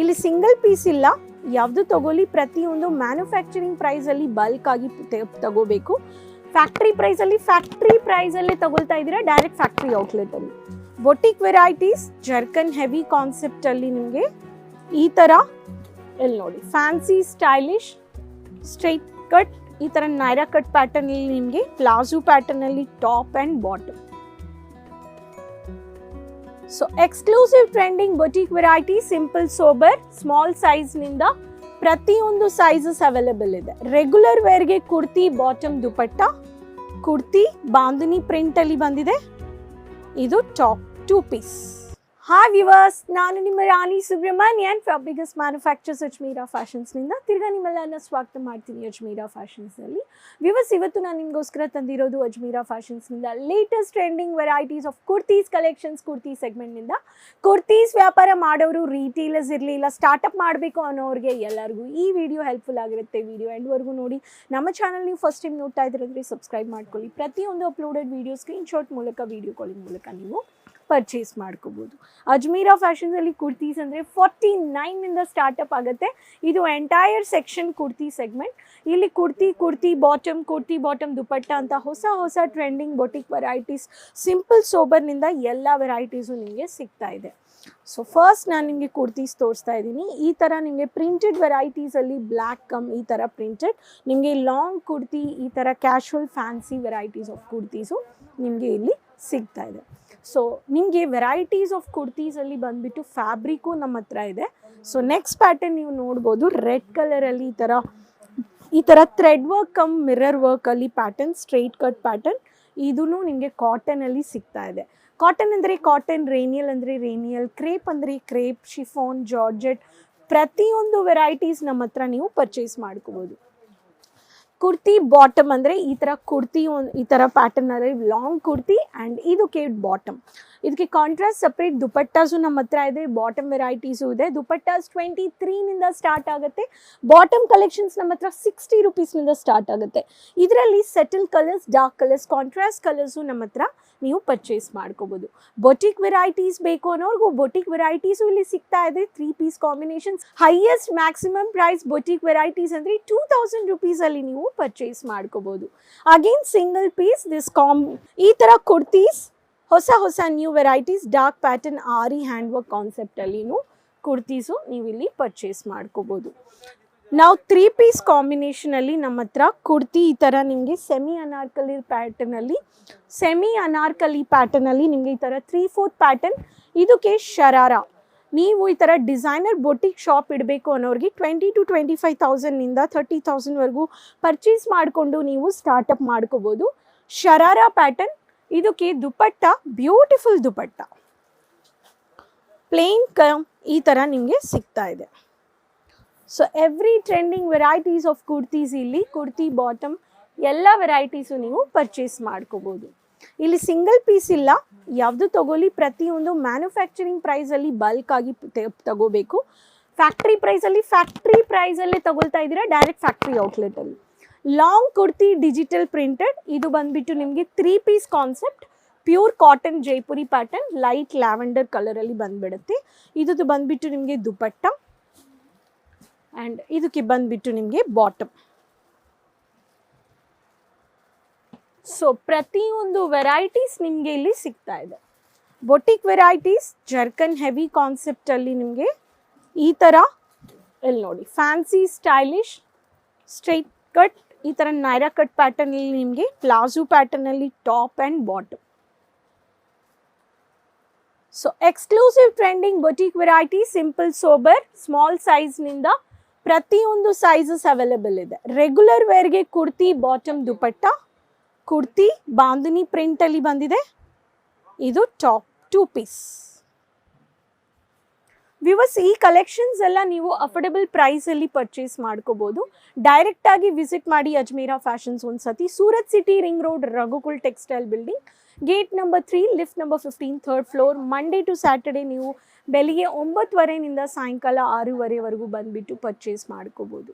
ಇಲ್ಲಿ single piece ಇಲ್ಲ. ಯಾವುದು ತಗೊಳ್ಳಿ, ಪ್ರತಿಯೊಂದು ಮ್ಯಾನುಫ್ಯಾಕ್ಚರಿಂಗ್ ಪ್ರೈಸಲ್ಲಿ ಬಲ್ಕ್ ಆಗಿ ತಗೋಬೇಕು. ಫ್ಯಾಕ್ಟ್ರಿ ಪ್ರೈಸಲ್ಲಿ ಫ್ಯಾಕ್ಟ್ರಿ ಪ್ರೈಸಲ್ಲೇ ತಗೊಳ್ತಾ ಇದ್ದೀರಾ? ಡೈರೆಕ್ಟ್ ಫ್ಯಾಕ್ಟ್ರಿ ಔಟ್ಲೆಟಲ್ಲಿ ಬೊಟಿಕ್ ವೆರೈಟೀಸ್ ಜರ್ಕನ್ ಹೆವಿ ಕಾನ್ಸೆಪ್ಟಲ್ಲಿ ನಿಮಗೆ ಈ ಥರ ಎಲ್ಲಿ ನೋಡಿ ಫ್ಯಾನ್ಸಿ ಸ್ಟೈಲಿಶ್ ಸ್ಟ್ರೈಟ್ ಕಟ್ ಈ ಥರ ನೈರಾ ಕಟ್ ಪ್ಯಾಟರ್ನಲ್ಲಿ ನಿಮಗೆ palazzo ಪ್ಯಾಟರ್ನಲ್ಲಿ top and bottom so exclusive trending boutique variety simple sober small ಸೈಜ್ನಿಂದ ಪ್ರತಿಯೊಂದು ಸೈಜಸ್ ಅವೈಲೇಬಲ್ ಇದೆ ರೆಗ್ಯುಲರ್ ವೇರ್ಗೆ ಕುರ್ತಿ ಬಾಟಮ್ ದುಪಟ್ಟ ಕುರ್ತಿ ಬಾಂಧನಿ ಪ್ರಿಂಟಲ್ಲಿ ಬಂದಿದೆ ಇದು top two piece hi viewers ನಾನು ನಿಮ್ಮ ರಾಣಿ ಸುಬ್ರಹ್ಮಣ್ಯನ್ ಫ್ಯಾಬ್ರಿಕಸ್ ಮ್ಯಾನುಫ್ಯಾಕ್ಚರ್ಸ್ ಅಜ್ಮೀರಾ ಫ್ಯಾಷನ್ಸ್ನಿಂದ ತಿರ್ಗಾ ನಿಮ್ಮೆಲ್ಲರನ್ನ ಸ್ವಾಗತ ಮಾಡ್ತೀನಿ ಅಜ್ಮೀರಾ ಫ್ಯಾಷನ್ಸಲ್ಲಿ ವಿವರ್ಸ್ ಇವತ್ತು ನಾನು ನಿಮಗೋಸ್ಕರ ತಂದಿರೋದು Ajmera ಫ್ಯಾಷನ್ಸ್ನಿಂದ latest trending varieties of kurtis collections kurti ಸೆಗ್ಮೆಂಟ್ನಿಂದ kurtis ವ್ಯಾಪಾರ ಮಾಡೋರು ರೀಟೇಲರ್ಸ್ ಇರಲಿ ಇಲ್ಲ ಸ್ಟಾರ್ಟಪ್ ಮಾಡಬೇಕು ಅನ್ನೋರಿಗೆ ಎಲ್ಲರಿಗೂ ಈ ವಿಡಿಯೋ ಹೆಲ್ಪ್ಫುಲ್ ಆಗಿರುತ್ತೆ. ವಿಡಿಯೋ ಎಂಡ್ವರೆಗೂ ನೋಡಿ. ನಮ್ಮ ಚಾನಲ್ ನೀವು ಫಸ್ಟ್ ಟೈಮ್ ನೋಡ್ತಾ ಇದ್ರಂದ್ರೆ ಸಬ್ಸ್ಕ್ರೈಬ್ ಮಾಡ್ಕೊಳ್ಳಿ. ಪ್ರತಿಯೊಂದು ಅಪ್ಲೋಡೆಡ್ ವಿಡಿಯೋ ಸ್ಕ್ರೀನ್ಶಾಟ್ ಮೂಲಕ ವಿಡಿಯೋ ಕಾಲಿಂಗ್ ಮೂಲಕ ನೀವು ಪರ್ಚೇಸ್ ಮಾಡ್ಕೋಬೋದು. ಅಜ್ಮೀರಾ ಫ್ಯಾಷನ್ಸಲ್ಲಿ ಕುರ್ತೀಸ್ ಅಂದರೆ ಫಾರ್ಟಿ ನೈನಿಂದ ಸ್ಟಾರ್ಟಪ್ ಆಗುತ್ತೆ. ಇದು ಎಂಟೈರ್ ಸೆಕ್ಷನ್ ಕುರ್ತಿ ಸೆಗ್ಮೆಂಟ್ ಇಲ್ಲಿ ಕುರ್ತಿ ಕುರ್ತಿ ಬಾಟಮ್ ಕುರ್ತಿ ಬಾಟಮ್ ದುಪಟ್ಟ ಅಂತ ಹೊಸ ಹೊಸ ಟ್ರೆಂಡಿಂಗ್ ಬೊಟಿಕ್ ವೆರೈಟೀಸ್ ಸಿಂಪಲ್ ಸೋಬರ್ನಿಂದ ಎಲ್ಲ ವೆರೈಟೀಸು ನಿಮಗೆ ಸಿಗ್ತಾ ಇದೆ. ಸೊ ಫಸ್ಟ್ ನಾನು ನಿಮಗೆ ಕುರ್ತೀಸ್ ತೋರಿಸ್ತಾ ಇದ್ದೀನಿ. ಈ ಥರ ನಿಮಗೆ ಪ್ರಿಂಟೆಡ್ ವೆರೈಟೀಸಲ್ಲಿ ಬ್ಲ್ಯಾಕ್ ಕಮ್ ಈ ಥರ ಪ್ರಿಂಟೆಡ್ ನಿಮಗೆ ಲಾಂಗ್ ಕುರ್ತಿ, ಈ ಥರ casual fancy varieties of kurtis ನಿಮಗೆ ಇಲ್ಲಿ ಸಿಗ್ತಾ ಇದೆ ಸೊ ನಿಮಗೆ ವೆರೈಟೀಸ್ ಆಫ್ ಕುರ್ತೀಸಲ್ಲಿ ಬಂದುಬಿಟ್ಟು ಫ್ಯಾಬ್ರಿಕು ನಮ್ಮ ಹತ್ರ ಇದೆ. ಸೊ ನೆಕ್ಸ್ಟ್ ಪ್ಯಾಟರ್ನ್ ನೀವು ನೋಡ್ಬೋದು ರೆಡ್ ಕಲರಲ್ಲಿ ಈ ಥರ ಈ ಥರ ಥ್ರೆಡ್ ವರ್ಕ್ ಕಮ್ ಮಿರರ್ ವರ್ಕಲ್ಲಿ ಪ್ಯಾಟರ್ನ್ ಸ್ಟ್ರೈಟ್ ಕಟ್ ಪ್ಯಾಟರ್ನ್ ಇದೂ ನಿಮಗೆ ಕಾಟನಲ್ಲಿ ಸಿಗ್ತಾ ಇದೆ ಕಾಟನ್ ಅಂದರೆ ಕಾಟನ್ ರೇನಿಯಲ್ ಅಂದರೆ ರೇನಿಯಲ್ ಕ್ರೇಪ್ ಅಂದರೆ ಕ್ರೇಪ್ ಶಿಫಾನ್ ಜಾರ್ಜೆಟ್ ಪ್ರತಿಯೊಂದು ವೆರೈಟೀಸ್ ನಮ್ಮ ಹತ್ರ ನೀವು ಪರ್ಚೇಸ್ ಮಾಡ್ಕೋಬೋದು. ಕುರ್ತಿ ಬಾಟಮ್ ಅಂದರೆ ಈ ಥರ ಕುರ್ತಿ ಒಂದು ಈ ಥರ ಪ್ಯಾಟರ್ನಲ್ಲಿ ಲಾಂಗ್ ಕುರ್ತಿ ಆ್ಯಂಡ್ ಇದು ಕೇಟ್ ಬಾಟಮ್ ಇದಕ್ಕೆ ಕಾಂಟ್ರಾಸ್ಟ್ ಸಪ್ರೇಟ್ ದುಪಟ್ಟಾಸು ನಮ್ಮ ಹತ್ರ ಇದೆ ಬಾಟಮ್ ವೆರೈಟೀಸು ಇದೆ. ದುಪಟ್ಟಾಸ್ ಟ್ವೆಂಟಿ ತ್ರೀನಿಂದ ಸ್ಟಾರ್ಟ್ ಆಗುತ್ತೆ. ಬಾಟಮ್ ಕಲೆಕ್ಷನ್ಸ್ ನಮ್ಮ ಹತ್ರ ಸಿಕ್ಸ್ಟಿ ರುಪೀಸ್ನಿಂದ ಸ್ಟಾರ್ಟ್ ಆಗುತ್ತೆ. ಇದರಲ್ಲಿ subtle colours dark colours contrast colours ನಮ್ಮ ಹತ್ರ ನೀವು ಪರ್ಚೇಸ್ ಮಾಡ್ಕೋಬೋದು. ಬೊಟಿಕ್ ವೆರೈಟೀಸ್ ಬೇಕು ಅನ್ನೋರ್ಗು ಬೊಟಿಕ್ ವೆರೈಟೀಸು ಇಲ್ಲಿ ಸಿಗ್ತಾ ಇದೆ. Three piece combinations highest maximum price boutique varieties ಅಂದರೆ ಟೂ ತೌಸಂಡ್ ರುಪೀಸಲ್ಲಿ ನೀವು ಪರ್ಚೇಸ್ ಮಾಡ್ಕೋಬೋದು. Again single piece this come ಈ ಥರ ಕುರ್ತೀಸ್ ಹೊಸ ಹೊಸ new varieties dark pattern aari hand work ಕಾನ್ಸೆಪ್ಟಲ್ಲಿನೂ kurtis ನೀವು ಇಲ್ಲಿ ಪರ್ಚೇಸ್ ಮಾಡ್ಕೋಬೋದು. ನಾವು ತ್ರೀ ಪೀಸ್ ಕಾಂಬಿನೇಷನಲ್ಲಿ ನಮ್ಮ ಹತ್ರ ಕುರ್ತಿ ಈ ಥರ ನಿಮಗೆ ಸೆಮಿ ಅನಾರ್ಕಲಿ ಪ್ಯಾಟರ್ನಲ್ಲಿ ಸೆಮಿ ಅನಾರ್ಕಲಿ ಪ್ಯಾಟರ್ನಲ್ಲಿ ನಿಮಗೆ ಈ ಥರ ತ್ರೀ ಫೋರ್ತ್ ಪ್ಯಾಟರ್ನ್ ಇದಕ್ಕೆ ಶರಾರ. ನೀವು ಈ ಥರ ಡಿಸೈನರ್ ಬೊಟಿಕ್ ಶಾಪ್ ಇಡಬೇಕು ಅನ್ನೋರಿಗೆ ಟ್ವೆಂಟಿ ಟು ಟ್ವೆಂಟಿ ಫೈವ್ ತೌಸಂಡ್ನಿಂದ ಥರ್ಟಿ ತೌಸಂಡ್ವರೆಗೂ ಪರ್ಚೇಸ್ ಮಾಡಿಕೊಂಡು ನೀವು ಸ್ಟಾರ್ಟಪ್ ಮಾಡ್ಕೋಬೋದು. ಶರಾರ ಪ್ಯಾಟರ್ನ್ ಇದಕ್ಕೆ ದುಪಟ್ಟ ಬ್ಯೂಟಿಫುಲ್ ದುಪಟ್ಟ. ಪ್ಲೇನ್ ಕ ಈ ಥರ ನಿಮಗೆ ಸಿಗ್ತಾ ಇದೆ. So every trending varieties of kurtis ಇಲ್ಲಿ ಕುರ್ತಿ ಬಾಟಮ್ ಎಲ್ಲ ವೆರೈಟೀಸು ನೀವು ಪರ್ಚೇಸ್ ಮಾಡ್ಕೋಬೋದು. ಇಲ್ಲಿ ಸಿಂಗಲ್ ಪೀಸ್ ಇಲ್ಲ. ಯಾವುದು ತಗೊಳ್ಳಿ, ಪ್ರತಿಯೊಂದು ಮ್ಯಾನುಫ್ಯಾಕ್ಚರಿಂಗ್ ಪ್ರೈಸಲ್ಲಿ ಬಲ್ಕ್ ಆಗಿ ತಗೋಬೇಕು. ಫ್ಯಾಕ್ಟ್ರಿ ಪ್ರೈಸಲ್ಲಿ ಫ್ಯಾಕ್ಟ್ರಿ ಪ್ರೈಸಲ್ಲೇ ತಗೊಳ್ತಾ ಇದ್ದೀರಾ? ಡೈರೆಕ್ಟ್ ಫ್ಯಾಕ್ಟ್ರಿ ಔಟ್ಲೆಟಲ್ಲಿ ಲಾಂಗ್ ಕುರ್ತಿ ಡಿಜಿಟಲ್ ಪ್ರಿಂಟೆಡ್ ಇದು ಬಂದ್ಬಿಟ್ಟು ನಿಮಗೆ three piece concept pure cotton Jaipuri pattern light lavender ಕಲರಲ್ಲಿ ಬಂದ್ಬಿಡುತ್ತೆ. ಇದು ಬಂದ್ಬಿಟ್ಟು ನಿಮಗೆ ದುಪಟ್ಟ. ಆ್ಯಂಡ್ ಇದಕ್ಕೆ ಬಂದುಬಿಟ್ಟು ನಿಮಗೆ ಬಾಟಮ್ ಸೊ ಪ್ರತಿಯೊಂದು ವೆರೈಟೀಸ್ ನಿಮಗೆ ಇಲ್ಲಿ ಸಿಗ್ತಾ ಇದೆ. ಬೊಟಿಕ್ ವೆರೈಟೀಸ್ ಜರ್ಕನ್ ಹೆವಿ ಕಾನ್ಸೆಪ್ಟಲ್ಲಿ ನಿಮಗೆ ಈ ಥರ ಇಲ್ಲಿ ನೋಡಿ. ಫ್ಯಾನ್ಸಿ ಸ್ಟೈಲಿಶ್ ಸ್ಟ್ರೈಟ್ ಕಟ್ ಈ ಥರ ನೈರಾ ಕಟ್ ಪ್ಯಾಟರ್ನಲ್ಲಿ ನಿಮಗೆ palazzo ಪ್ಯಾಟರ್ನಲ್ಲಿ top and bottom so exclusive trending boutique variety simple sober small ಸೈಜ್ನಿಂದ ಪ್ರತಿಯೊಂದು ಸೈಜಸ್ ಅವೈಲೇಬಲ್ ಇದೆ. ರೆಗ್ಯುಲರ್ ವೇರ್ಗೆ ಕುರ್ತಿ ಬಾಟಮ್ ದುಪಟ್ಟ ಕುರ್ತಿ ಬಾಂಧನಿ ಪ್ರಿಂಟಲ್ಲಿ ಬಂದಿದೆ. ಇದು ಟಾಪ್ ಟೂ ಪೀಸ್ ವಿವಸ್ ಈ ಕಲೆಕ್ಷನ್ಸ್ ಎಲ್ಲ ನೀವು ಅಫೋರ್ಡೆಬಲ್ ಪ್ರೈಸಲ್ಲಿ ಪರ್ಚೇಸ್ ಮಾಡ್ಕೋಬೋದು. ಡೈರೆಕ್ಟಾಗಿ ವಿಸಿಟ್ ಮಾಡಿ ಅಜ್ಮೀರಾ ಫ್ಯಾಷನ್ಸ್ ಒಂದ್ಸತಿ. Surat city ring road Raghukul textile building gate number three lift number fifteen third floor Monday to Saturday ನೀವು ಬೆಳಿಗ್ಗೆ ಒಂಬತ್ತುವರೆಯಿಂದ ಸಾಯಂಕಾಲ ಆರೂವರೆವರೆಗೂ ಬಂದುಬಿಟ್ಟು ಪರ್ಚೇಸ್ ಮಾಡ್ಕೋಬೋದು.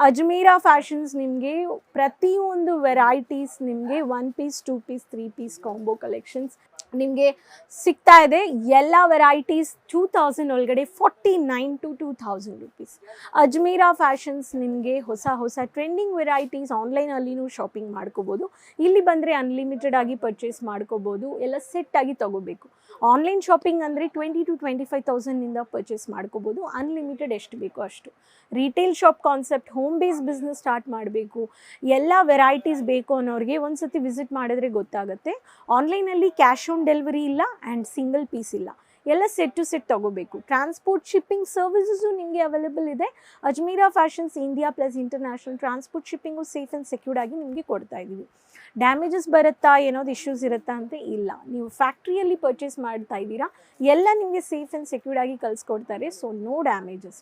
ಅಜ್ಮೀರಾ ಫ್ಯಾಷನ್ಸ್ ನಿಮಗೆ ಪ್ರತಿಯೊಂದು ವೆರೈಟೀಸ್ ನಿಮಗೆ one piece two piece three piece combo collections ನಿಮಗೆ ಸಿಗ್ತಾ ಇದೆ. ಎಲ್ಲ ವೆರೈಟೀಸ್ ಟೂ ತೌಸಂಡ್ ಒಳಗಡೆ forty nine to two thousand rupees Ajmera fashions ನಿಮಗೆ ಹೊಸ ಹೊಸ ಟ್ರೆಂಡಿಂಗ್ ವೆರೈಟೀಸ್ ಆನ್ಲೈನಲ್ಲಿನೂ ಶಾಪಿಂಗ್ ಮಾಡ್ಕೋಬೋದು. ಇಲ್ಲಿ ಬಂದರೆ ಅನ್ಲಿಮಿಟೆಡ್ ಆಗಿ ಪರ್ಚೇಸ್ ಮಾಡ್ಕೋಬೋದು. ಎಲ್ಲ ಆಗಿ ತಗೋಬೇಕು. ಆನ್ಲೈನ್ ಶಾಪಿಂಗ್ ಅಂದರೆ ಟ್ವೆಂಟಿ ಟು ಟ್ವೆಂಟಿ ಫೈವ್ ತೌಸಂಡ್ನಿಂದ ಪರ್ಚೇಸ್ ಮಾಡ್ಕೋಬೋದು. ಅನ್ಲಿಮಿಟೆಡ್ ಎಷ್ಟು ಬೇಕೋ ಅಷ್ಟು. Retail shop concept home base business start ಮಾಡಬೇಕು. ಎಲ್ಲ ವೆರೈಟೀಸ್ ಬೇಕು ಅನ್ನೋರಿಗೆ ಒಂದು ಸತಿ ವಿಸಿಟ್ ಮಾಡಿದ್ರೆ ಗೊತ್ತಾಗುತ್ತೆ. ಆನ್ಲೈನಲ್ಲಿ ಕ್ಯಾಶ್ ಆನ್ ಡೆಲಿವರಿ ಇಲ್ಲ ಆ್ಯಂಡ್ ಸಿಂಗಲ್ ಪೀಸ್ ಇಲ್ಲ. ಎಲ್ಲ ಸೆಟ್ ಟು ಸೆಟ್ ತಗೋಬೇಕು. ಟ್ರಾನ್ಸ್ಪೋರ್ಟ್ ಶಿಪ್ಪಿಂಗ್ ಸರ್ವಿಸಸ್ಸು ನಿಮಗೆ ಅವೈಲೇಬಲ್ ಇದೆ. Ajmera fashions India plus international transport shipping safe and secured ಆಗಿ ನಿಮಗೆ ಕೊಡ್ತಾ ಇದ್ದೀವಿ. ಡ್ಯಾಮೇಜಸ್ ಬರುತ್ತಾ ಏನಾದ್ರು ಇಶ್ಯೂಸ್ ಇರುತ್ತಾ ಅಂತ ಇಲ್ಲ. ನೀವು ಫ್ಯಾಕ್ಟ್ರಿಯಲ್ಲಿ ಪರ್ಚೇಸ್ ಮಾಡ್ತಾ ಇದ್ದೀರಾ, ಎಲ್ಲ ನಿಮಗೆ ಸೇಫ್ ಆ್ಯಂಡ್ ಸೆಕ್ಯೂರ್ಡ್ ಆಗಿ ಕಳಿಸ್ಕೊಡ್ತಾರೆ. So no damages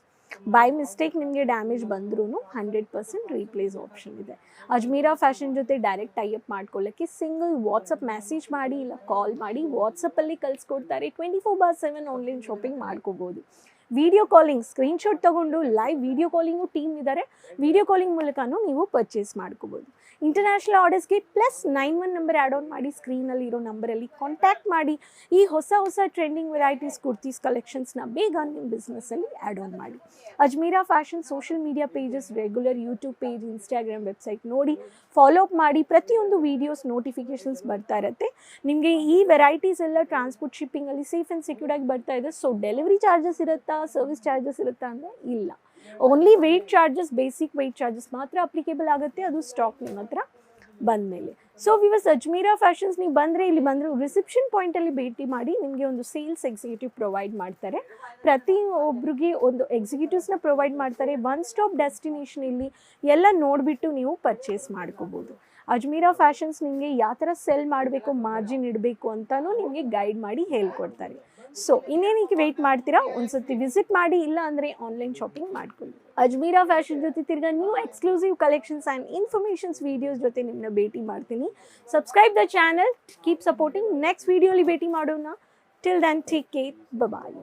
by mistake ನಿಮಗೆ ಡ್ಯಾಮೇಜ್ ಬಂದ್ರೂ ಹಂಡ್ರೆಡ್ ಪರ್ಸೆಂಟ್ ರೀಪ್ಲೇಸ್ ಆಪ್ಷನ್ ಇದೆ. ಅಜ್ಮೀರಾ ಫ್ಯಾಷನ್ ಜೊತೆ ಡೈರೆಕ್ಟ್ ಟೈಅಪ್ ಮಾಡ್ಕೊಳ್ಳೋಕ್ಕೆ ಸಿಂಗಲ್ ವಾಟ್ಸಪ್ ಮೆಸೇಜ್ ಮಾಡಿ, ಇಲ್ಲ ಕಾಲ್ ಮಾಡಿ ವಾಟ್ಸಪ್ಪಲ್ಲಿ ಕಳಿಸ್ಕೊಡ್ತಾರೆ. Twenty four bar seven online shopping ಮಾಡ್ಕೋಬೋದು. ವಿಡಿಯೋ ಕಾಲಿಂಗ್ ಸ್ಕ್ರೀನ್ಶಾಟ್ ತೊಗೊಂಡು ಲೈವ್ ವಿಡಿಯೋ ಕಾಲಿಂಗು ಟೀಮ್ ಇದ್ದಾರೆ ವಿಡಿಯೋ ಕಾಲಿಂಗ್ ಮೂಲಕನೂ ನೀವು ಪರ್ಚೇಸ್ ಮಾಡ್ಕೋಬೋದು. International ಆರ್ಡರ್ಸ್ಗೆ plus nine one number add on ಮಾಡಿ ಸ್ಕ್ರೀನಲ್ಲಿ ಇರೋ ನಂಬರಲ್ಲಿ ಕಾಂಟ್ಯಾಕ್ಟ್ ಮಾಡಿ. ಈ ಹೊಸ ಹೊಸ ಟ್ರೆಂಡಿಂಗ್ ವೆರೈಟೀಸ್ ಕುರ್ತೀಸ್ ಕಲೆಕ್ಷನ್ಸ್ನ ಬೇಗ ನಿಮ್ಮ ಬಿಸ್ನೆಸ್ಸಲ್ಲಿ ಆ್ಯಡ್ ಆನ್ ಮಾಡಿ. Ajmeera fashion social media pages regular YouTube page Instagram website ನೋಡಿ. ಫಾಲೋ ಅಪ್ ಮಾಡಿ. ಪ್ರತಿಯೊಂದು ವೀಡಿಯೋಸ್ ನೋಟಿಫಿಕೇಷನ್ಸ್ ಬರ್ತಾ ಇರುತ್ತೆ. ನಿಮಗೆ ಈ ವೆರೈಟೀಸ್ ಎಲ್ಲ ಟ್ರಾನ್ಸ್ಪೋರ್ಟ್ ಶಿಪ್ಪಿಂಗಲ್ಲಿ ಸೇಫ್ ಆ್ಯಂಡ್ ಸೆಕ್ಯೂರ್ಡ್ ಆಗಿ ಬರ್ತಾ ಇದೆ. ಸೊ ಡೆಲಿವರಿ ಚಾರ್ಜಸ್ ಇರುತ್ತಾ? ಸರ್ವಿಸ್ ಚಾರ್ಜಸ್ ಇರುತ್ತಾ? ಅಂದರೆ ಇಲ್ಲ. Only weight charges basic weight charges ಮಾತ್ರ ಅಪ್ಲಿಕೇಬಲ್ ಆಗುತ್ತೆ, ಅದು ಸ್ಟಾಕ್ ನಿಮ್ಮ ಹತ್ರ ಬಂದಮೇಲೆ. ಸೊ ವಿವಸ್ ಅಜ್ಮೀರಾ ಫ್ಯಾಷನ್ಸ್ ನೀವು ಬಂದರೆ ಇಲ್ಲಿ ಬಂದರೆ ರಿಸೆಪ್ಷನ್ ಪಾಯಿಂಟಲ್ಲಿ ಭೇಟಿ ಮಾಡಿ ನಿಮಗೆ ಒಂದು ಸೇಲ್ಸ್ ಎಕ್ಸಿಕ್ಯೂಟಿವ್ ಪ್ರೊವೈಡ್ ಮಾಡ್ತಾರೆ. ಪ್ರತಿ ಒಬ್ರಿಗೆ ಒಂದು ಎಕ್ಸಿಕ್ಯೂಟಿವ್ಸ್ನ ಪ್ರೊವೈಡ್ ಮಾಡ್ತಾರೆ. ಒನ್ ಸ್ಟಾಪ್ ಡೆಸ್ಟಿನೇಷನ್ ಇಲ್ಲಿ ಎಲ್ಲ ನೋಡಿಬಿಟ್ಟು ನೀವು ಪರ್ಚೇಸ್ ಮಾಡ್ಕೋಬೋದು. ಅಜ್ಮೀರಾ ಫ್ಯಾಷನ್ಸ್ ನಿಮಗೆ ಯಾವ ಥರ ಸೆಲ್ ಮಾಡಬೇಕು ಮಾರ್ಜಿನ್ ಇಡಬೇಕು ಅಂತಲೂ ನಿಮಗೆ ಗೈಡ್ ಮಾಡಿ ಹೇಳ್ಕೊಡ್ತಾರೆ. ಸೊ ಇನ್ನೇನಕ್ಕೆ ವೆಯ್ಟ್ ಮಾಡ್ತೀರಾ? ಒಂದ್ಸತಿ ವಿಸಿಟ್ ಮಾಡಿ, ಇಲ್ಲ ಅಂದರೆ ಆನ್ಲೈನ್ ಶಾಪಿಂಗ್ ಮಾಡ್ಕೊಳ್ಳಿ. ಅಜ್ಮೀರಾ ಫ್ಯಾಷನ್ ಜೊತೆ ತಿರ್ಗಾ new exclusive collections and informations videos ಜೊತೆ ನಿಮ್ಮನ್ನ ಭೇಟಿ ಮಾಡ್ತೀನಿ. Subscribe the channel keep supporting next ವೀಡಿಯೋಲಿ ಭೇಟಿ ಮಾಡೋಣ. Till then take care bye